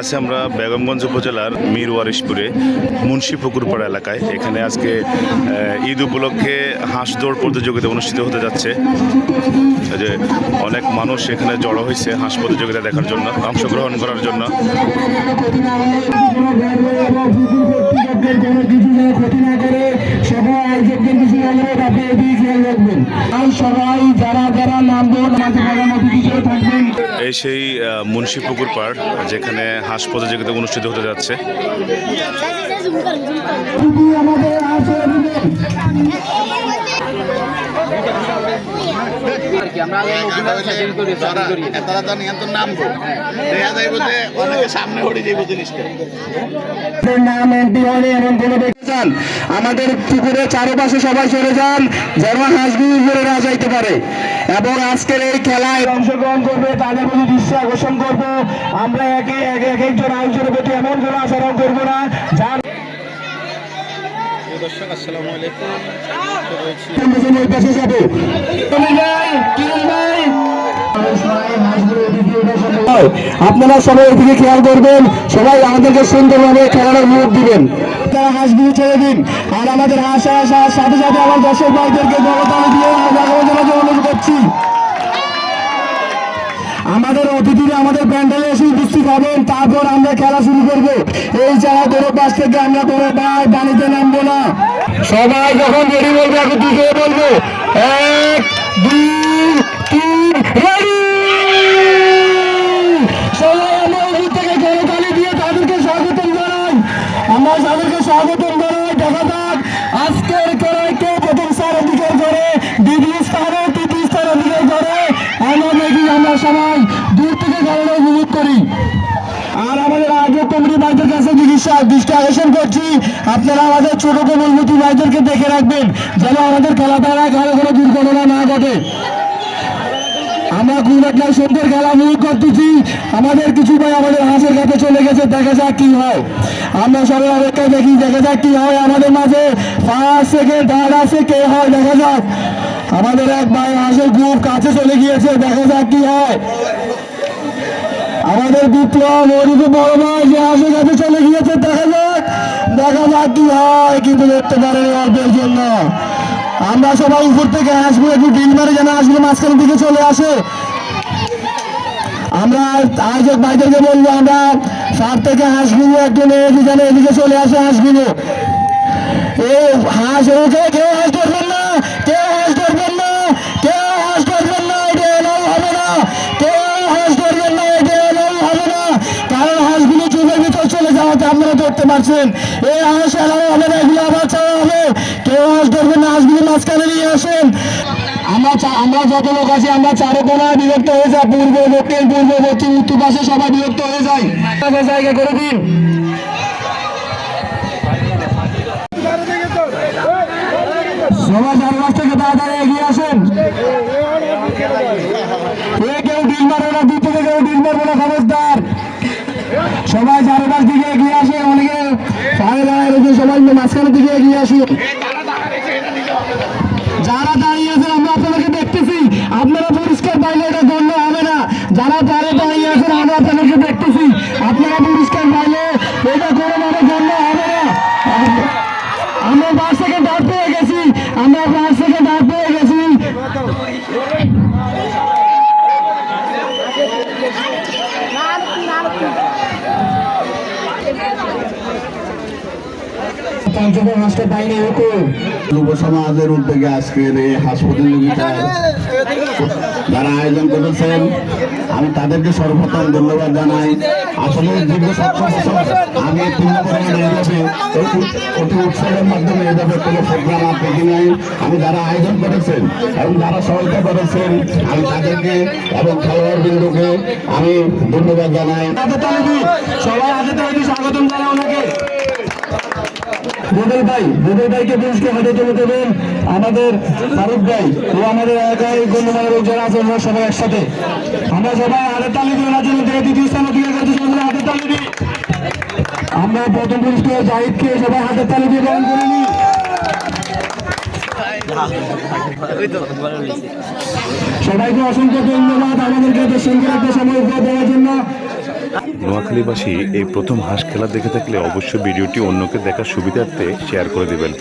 আছি আমরা বেগমগঞ্জ উপজেলার মীর ওয়ারিশপুরে, মুন্সি পুকুরপাড়া এলাকায়। এখানে আজকে ঈদ উপলক্ষে হাঁস দৌড় প্রতিযোগিতা অনুষ্ঠিত হতে যাচ্ছে। যে অনেক মানুষ এখানে জড়ো হয়েছে হাঁস প্রতিযোগিতা দেখার জন্য, অংশগ্রহণ করার জন্য। এই সেই মুন্সি পুকুর পাড়, যেখানে হাঁস প্রতিযোগিতা অনুষ্ঠিত হতে যাচ্ছে। তারা তো নিয়ন্ত্রণ নামবো। দেখা যাইব যে অনেকে সামনে হয়ে যাইব জিনিসটা। নাম কোনো আমাদের পুকুরের চারপাশে সবাই চলে যান যেন হাঁসগুলি উপরে না যাইতে পারে। এবং আজকের এই খেলায় অংশগ্রহণ করবে তাদের প্রতি দৃষ্টি আকর্ষণ করব। আমরা একে এক এক একজন আয়োজনের প্রতি এমন কোনো আচরণ করব না যার দর্শক আসসালামু আলাইকুম। ভাই আপনারা সবাই এদিকে খেয়াল করবেন, সবাই আমাদেরকে সুন্দরভাবে খেলার মুখ দিবেন। তারা হাঁসগুলো ছেড়ে দিন, আর আমাদের হাঁস হাঁস সাথে সাথে আমার দর্শক ভাইদেরকে অনুরোধ করছি। আমাদের অতিথিরা আমাদের প্যান্ডেলে এসে উপস্থিত হবেন, তারপর আমরা খেলা শুরু করব। এই জায়গা কোনো পাশ থেকে আমরা কোনো ভাই পানিতে নামবো না। সবাই যখন রেডি বলব এখন দুটো বলব। এক, দুই আগে কমিটি ভাইদের কাছে দৃষ্টি আকর্ষণ করছি, আপনারা আমাদের ছোট কমিটি ভাইদেরকে দেখে রাখবেন, যেন আমাদের খেলাটা কারও কোনো দুর্ঘটনা না ঘটে। আমরা খুব একটা সুন্দর খেলা উপভোগ করতেছি। আমাদের কিছু ভাই আমাদের হাঁসের কাছে চলে গেছে, দেখা যাক কি হয়। আমরা সবাই অপেক্ষায় দেখি, দেখা যাক কি হয় আমাদের মাঝে। ফার্স্ট সেকেন্ড থার্ড আছে, কে হয়, দেখা যাক। আমাদের এক ভাই হাঁসের খুব কাছে চলে গিয়েছে, দেখা যাক কি হয়। আমাদের বিপ্লব ওদিকে বড় ভাই যে হাঁসের কাছে চলে গিয়েছে, দেখা যাক দেখা যাক কি হয়, কিন্তু দেখতে পারেনি অল্পের জন্য। আমরা সবাই উপর থেকে আসব একটু ডিল মারে যেন আসলে মাঝখানের দিকে চলে আসে। আমরা আয়োজক ভাইদেরকে বলব, আমরা সার থেকে হাঁসগুলো একটু নিয়ে যেন এদিকে চলে আসে হাঁসগুলো এ হাঁস ওকে কেউ হাঁস ধরবেন না কেউ হাঁস ধরবেন না কেউ হাঁস ধরবেন না এটা এলাও হবে না কেউ হাঁস ধরবেন না এটা এলাও হবে না কারণ হাঁসগুলো চোখের ভিতর চলে আপনারা ধরতে পারছেন এই হাঁস না, এগুলো আবার চাওয়া হবে। কেউ হাঁস ধরবেন না হাঁসগুলো মাঝখানে নিয়ে আসেন। আমরা যত লোক আছি, আমরা চারো কোনায় বিভক্ত হয়ে যাই। পূর্ব, দক্ষিণ, পূর্ব, পশ্চিম, উত্তর পাশে সবাই বিভক্ত হয়ে যায় জায়গা করে দিন। সবাই থেকে তাড়াতাড়ি এগিয়ে আসেন। কেউ ডিল মারবে না থেকে কেউ ডিল মারবে না, খবরদার। সবাই চারপাশ দিকে এগিয়ে আসেন অনেকে পায়ে দাঁড়ায় রয়েছে, সবাই মাঝখানের দিকে এগিয়ে আসুন যারা দাঁড়িয়ে আছেন, আমরা আপনাদেরকে দেখতেছি। আপনারা পরিষ্কার পাইলে এটা গণ্য হবে না। যারা পারে দাঁড়িয়ে আছেন, আমরা আপনাদেরকে দেখতেছি। আপনারা পরিষ্কার পাইলে এটা কোনোভাবে গণ্য হবে না। আমরা পাঁচ থেকে ডাক পেয়ে গেছি। আমরা পাঁচ থেকে ডাক পেয়ে গেছি পঞ্চম হাসতে পাইনি হুকুম যুব সমাজের উদ্যোগে আজকের এই হাস প্রতিযোগিতার যারা আয়োজন করেছেন আমি তাদেরকে সর্বপ্রথম ধন্যবাদ জানাই। আসলে দীর্ঘ আমি অতি উৎসবের মাধ্যমে এভাবে কোনো প্রোগ্রাম দেখি নাই। আমি যারা আয়োজন করেছেন এবং যারা সহায়তা করেছেন আমি তাদেরকে এবং খেলোয়াড় বিন্দুকে আমি ধন্যবাদ জানাই। হাতে সবাই হাতে তালি স্বাগতম জানাই ওনাকে। বোধল ভাই বোধল ভাইকে পুরস্কার হাতে তুলে দেবেন আমাদের ফারুক ভাই ও আমাদের এলাকায় গণ্যমান্য লোক যারা আছে ওরা সবাই একসাথে। আমরা সবাই হাতে তালি দিই ওনার জন্য থেকে দ্বিতীয় স্থান অধিকার করতে সবাই হাতের তালি দিই আমরা প্রথম পুরস্কার জাহিদকে সবাই হাতে তালি দিয়ে গ্রহণ করে নিই। সবাইকে অসংখ্য ধন্যবাদ আমাদেরকে সুন্দর একটা সময় দেওয়ার জন্য। নোয়াখালীবাসী এই প্রথম হাঁস খেলা দেখে থাকলে অবশ্যই ভিডিওটি অন্যকে দেখার সুবিধার্থে শেয়ার করে দেবেন।